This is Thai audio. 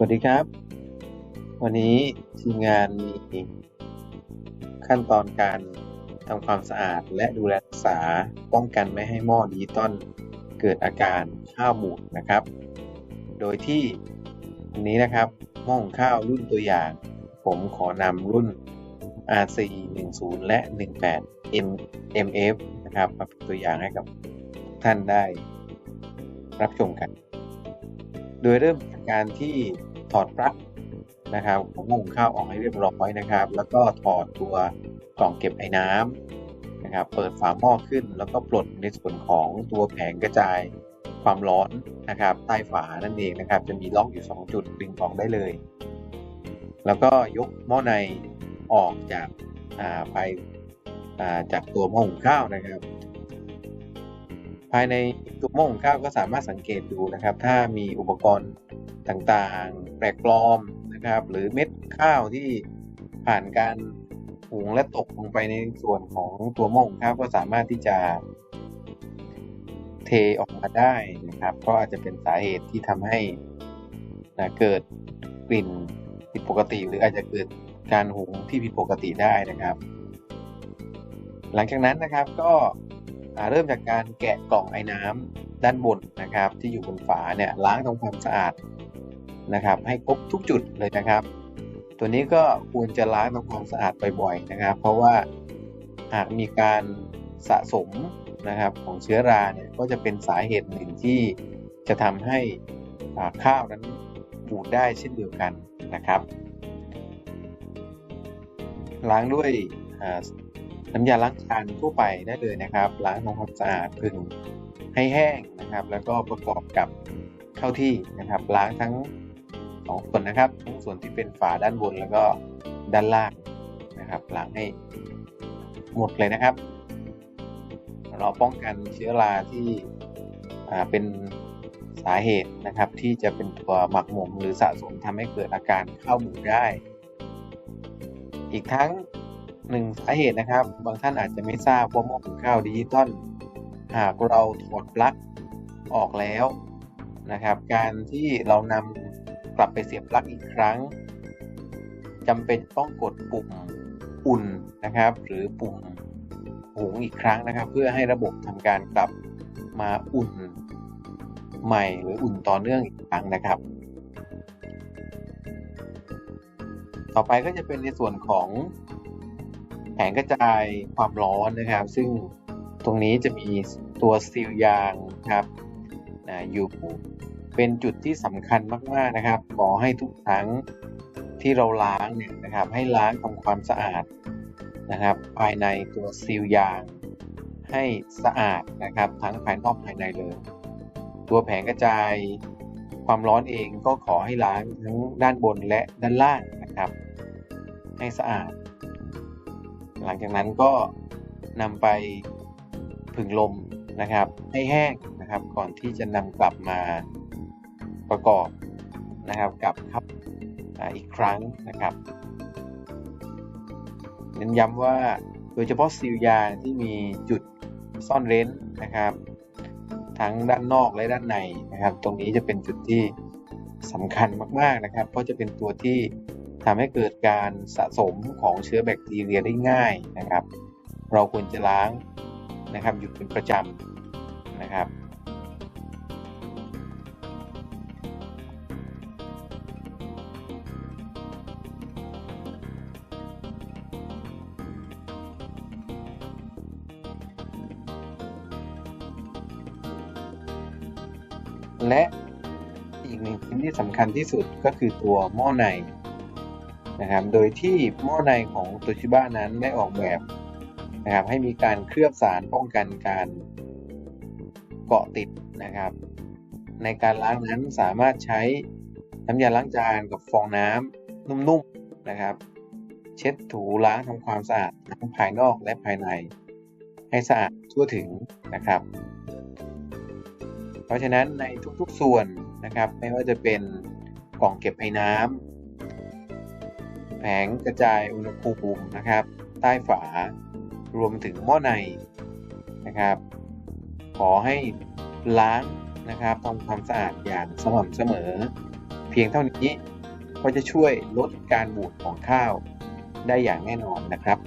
สวัสดีครับ วันนี้ทีมงานมีขั้นตอนการทำความสะอาดและดูแลรักษาป้องกันไม่ให้หม้อดิจิตอลเกิดอาการข้าวบูดนะครับ โดยที่วันนี้นะครับหม้อหุงข้าวรุ่นตัวอย่าง ผมขอนำรุ่น RC 10และ 18 M MF นะครับมาเป็นตัวอย่างให้กับท่านได้รับชมกัน โดยเริ่มจากการที่ ถอดปลั๊กนะครับของหม้อหุงข้าวออกให้เรียบร้อยนะครับ แล้วก็ถอดตัวกล่องเก็บไอ้น้ำนะครับ เปิดฝาหม้อขึ้น แล้วก็ปลดในส่วนของตัวแผงกระจายความร้อนนะครับ ใต้ฝานั่นเองนะครับ จะมีล็อกอยู่ 2 จุดดึงออกได้เลย แล้วก็ยกหม้อในออกจากภายจากตัวหม้อหุงข้าวนะครับ ภายในตัวหม้อหุงข้าวก็สามารถสังเกตดูนะครับ ถ้ามีอุปกรณ์ ต่างๆ แปลกปลอมนะครับ หรือเม็ดข้าวที่ผ่านการหุงและตกลงไปในส่วนของตัวหม้อหุงข้าวก็สามารถที่จะเทออกมาได้นะครับ ก็อาจจะเป็นสาเหตุที่ทำให้นะเกิดกลิ่นผิดปกติ หรืออาจจะเกิดการหุงที่ผิดปกติได้นะครับ หลังจากนั้นนะครับก็เริ่มจากการแกะกล่องไอ้น้ำด้านบนนะครับ ที่อยู่บนฝาเนี่ยล้างทำความสะอาด นะครับ ให้ครบทุกจุดเลยนะครับ ตัวนี้ก็ควรจะล้างทำความสะอาดบ่อยๆนะครับ เพราะว่าหากมีการสะสมนะครับของเชื้อราเนี่ยก็จะเป็นสาเหตุหนึ่งที่จะทำให้ข้าวนั้นบูดได้เช่นเดียวกันนะครับ ล้างด้วยน้ำยาล้างจานทั่วไปได้เลยนะครับล้างทำความสะอาดพึงให้แห้งนะครับ แล้วก็ประกอบกับเข้าที่นะครับ ล้างทั้ง สองส่วนนะครับทั้งส่วนที่เป็นฝาด้านบนแล้วก็ด้านล่างนะครับล้างให้หมดเลยนะครับ เราป้องกันเชื้อราที่เป็นสาเหตุนะครับที่จะเป็นตัวหมักหมมหรือสะสมทำให้เกิดอาการเข้าหมูได้ อีกทั้งหนึ่งสาเหตุนะครับ บางท่านอาจจะไม่ทราบว่าหม้อหุงข้าวดิจิตอลหากเราถอดปลั๊กออกแล้วนะครับ การที่เรานำ กลับไปเสียบปลั๊กอีกครั้งจำเป็นต้องกดปุ่มอุ่นนะครับ หรือปุ่มหุงอีกครั้งนะครับ เพื่อให้ระบบทำการกลับมาอุ่นใหม่หรืออุ่นต่อเนื่องอีกครั้งนะครับ ต่อไปก็จะเป็นในส่วนของแผงกระจายความร้อนนะครับ ซึ่งตรงนี้จะมีตัวซีลยางครับอยู่ เป็นจุดที่สำคัญมาก ๆนะครับ ขอให้ทุกครั้งที่เราล้างเนี่ยนะครับ ให้ล้างทำความสะอาดนะครับ ภายในตัวซีลยาง ให้สะอาดนะครับ ทั้งภายนอกภายในเลย ตัวแผงกระจายความร้อนเองก็ขอให้ล้างทั้งด้านบนและด้านล่างนะครับ ให้สะอาด หลังจากนั้นก็นำไปผึ่งลมนะครับ ให้แห้งนะครับ ก่อนที่จะนำกลับมา ประกอบนะครับกับครับอีกครั้งนะครับเน้นย้ำว่าโดยเฉพาะซีลยาที่มีจุดซ่อนเร้นนะครับ ทั้งด้านนอกและด้านในนะครับ ตรงนี้จะเป็นจุดที่สำคัญมากๆนะครับ เพราะจะเป็นตัวที่ทำให้เกิดการสะสมของเชื้อแบคทีเรียได้ง่ายนะครับ เราควรจะล้างนะครับอยู่เป็นประจำนะครับ และอีกหนึ่งชิ้นที่สำคัญที่สุดก็คือตัวหม้อในนะครับ โดยที่หม้อในของโตชิบะนั้นได้ออกแบบนะครับให้มีการเคลือบสารป้องกันการเกาะติดนะครับ ในการล้างนั้นสามารถใช้น้ำยาล้างจานกับฟองน้ำนุ่มๆนะครับ เช็ดถูล้างทำความสะอาดทั้งภายนอกและภายใน ให้สะอาดทั่วถึงนะครับ เพราะฉะนั้นในทุกๆส่วนนะครับ ไม่ว่าจะเป็นกล่องเก็บไอ้น้ำแผงกระจายอุณหภูมินะครับ ใต้ฝารวมถึงหม้อในนะครับ ขอให้ล้างนะครับทำความสะอาดอย่างสม่ำเสมอ เพีพียงเท่านี้ก็จะช่วยลดการบูดของข้าวได้อย่างแน่นอนนะครับ